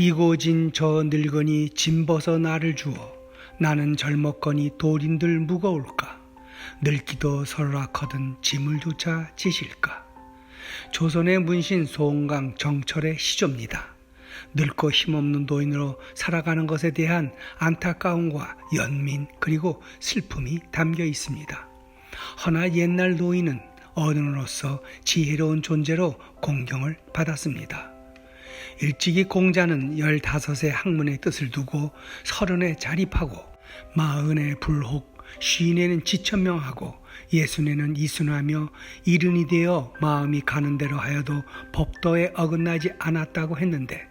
이고진 저 늙은이 짐 벗어 나를 주어 나는 젊었거니 돌인들 무거울까 늙기도 설락하던 짐을 조차 지실까 조선의 문신 송강 정철의 시조입니다. 늙고 힘없는 노인으로 살아가는 것에 대한 안타까움과 연민 그리고 슬픔이 담겨 있습니다. 허나 옛날 노인은 어른으로서 지혜로운 존재로 공경을 받았습니다. 일찍이 공자는 15의 학문의 뜻을 두고 서른에 자립하고 마흔에 불혹 쉰에는 지천명하고 예순에는 이순하며 이른이 되어 마음이 가는 대로 하여도 법도에 어긋나지 않았다고 했는데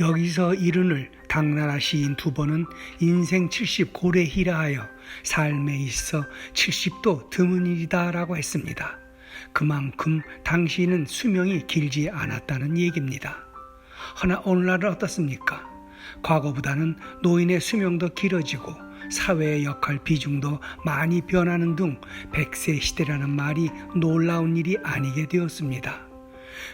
여기서 이른을 당나라 시인 두 번은 인생 70 고래희라 하여 삶에 있어 70도 드문 일이다라고 했습니다. 그만큼 당시는 수명이 길지 않았다는 얘기입니다. 허나 오늘날은 어떻습니까? 과거보다는 노인의 수명도 길어지고 사회의 역할 비중도 많이 변하는 등 100세 시대라는 말이 놀라운 일이 아니게 되었습니다.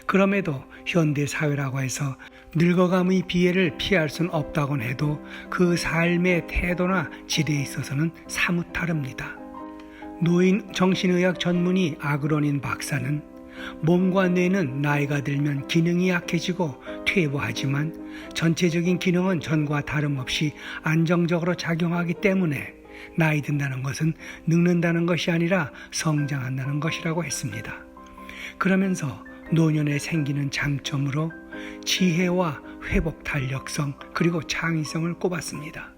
그럼에도 현대 사회라고 해서 늙어감의 비애를 피할 순 없다곤 해도 그 삶의 태도나 질에 있어서는 사뭇 다릅니다. 노인 정신의학 전문의 아그로닌 박사는 몸과 뇌는 나이가 들면 기능이 약해지고 퇴보하지만 전체적인 기능은 전과 다름없이 안정적으로 작용하기 때문에 나이 든다는 것은 늙는다는 것이 아니라 성장한다는 것이라고 했습니다. 그러면서 노년에 생기는 장점으로 지혜와 회복 탄력성 그리고 창의성을 꼽았습니다.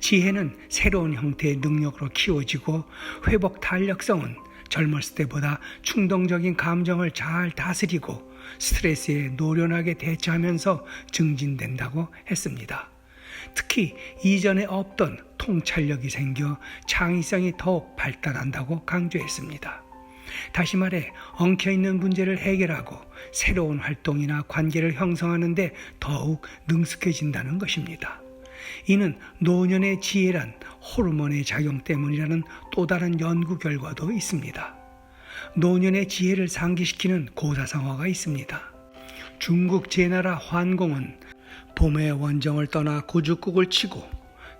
지혜는 새로운 형태의 능력으로 키워지고 회복 탄력성은 젊었을 때보다 충동적인 감정을 잘 다스리고 스트레스에 노련하게 대처하면서 증진된다고 했습니다. 특히 이전에 없던 통찰력이 생겨 창의성이 더욱 발달한다고 강조했습니다. 다시 말해 엉켜있는 문제를 해결하고 새로운 활동이나 관계를 형성하는데 더욱 능숙해진다는 것입니다. 이는 노년의 지혜란 호르몬의 작용 때문이라는 또 다른 연구 결과도 있습니다. 노년의 지혜를 상기시키는 고사성어가 있습니다. 중국 제나라 환공은 봄에 원정을 떠나 고죽국을 치고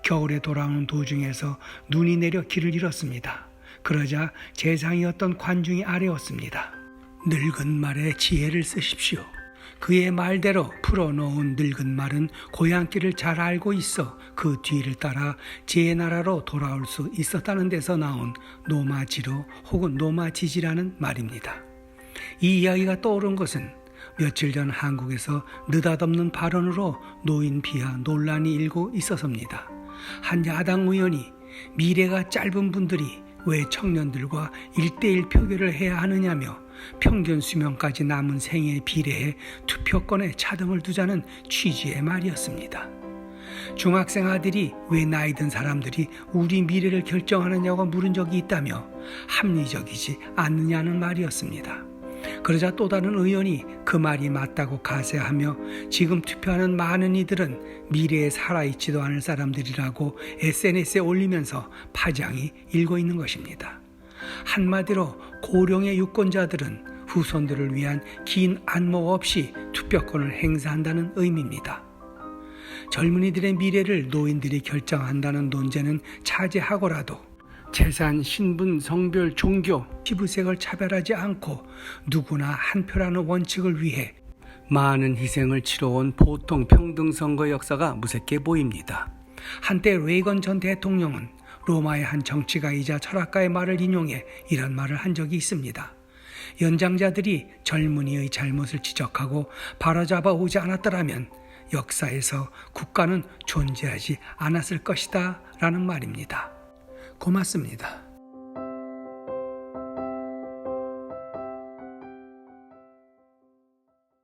겨울에 돌아오는 도중에서 눈이 내려 길을 잃었습니다. 그러자 재상이었던 관중이 아뢰었습니다. 늙은 말에 지혜를 쓰십시오. 그의 말대로 풀어놓은 늙은 말은 고향길을 잘 알고 있어 그 뒤를 따라 제 나라로 돌아올 수 있었다는 데서 나온 노마지로 혹은 노마지지라는 말입니다. 이 이야기가 떠오른 것은 며칠 전 한국에서 느닷없는 발언으로 노인 비하 논란이 일고 있어서입니다. 한 야당 의원이 미래가 짧은 분들이 왜 청년들과 일대일 표결을 해야 하느냐며 평균 수명까지 남은 생에 비례해 투표권에 차등을 두자는 취지의 말이었습니다. 중학생 아들이 왜 나이 든 사람들이 우리 미래를 결정하느냐고 물은 적이 있다며 합리적이지 않느냐는 말이었습니다. 그러자 또 다른 의원이 그 말이 맞다고 가세하며 지금 투표하는 많은 이들은 미래에 살아있지도 않을 사람들이라고 SNS에 올리면서 파장이 일고 있는 것입니다. 한마디로 고령의 유권자들은 후손들을 위한 긴 안목 없이 투표권을 행사한다는 의미입니다. 젊은이들의 미래를 노인들이 결정한다는 논제는 차지하고라도 재산, 신분, 성별, 종교, 피부색을 차별하지 않고 누구나 한 표라는 원칙을 위해 많은 희생을 치러온 보통 평등 선거 역사가 무색해 보입니다. 한때 레이건 전 대통령은 로마의 한 정치가이자 철학가의 말을 인용해 이런 말을 한 적이 있습니다. 연장자들이 젊은이의 잘못을 지적하고 바로잡아 오지 않았더라면 역사에서 국가는 존재하지 않았을 것이다 라는 말입니다. 고맙습니다.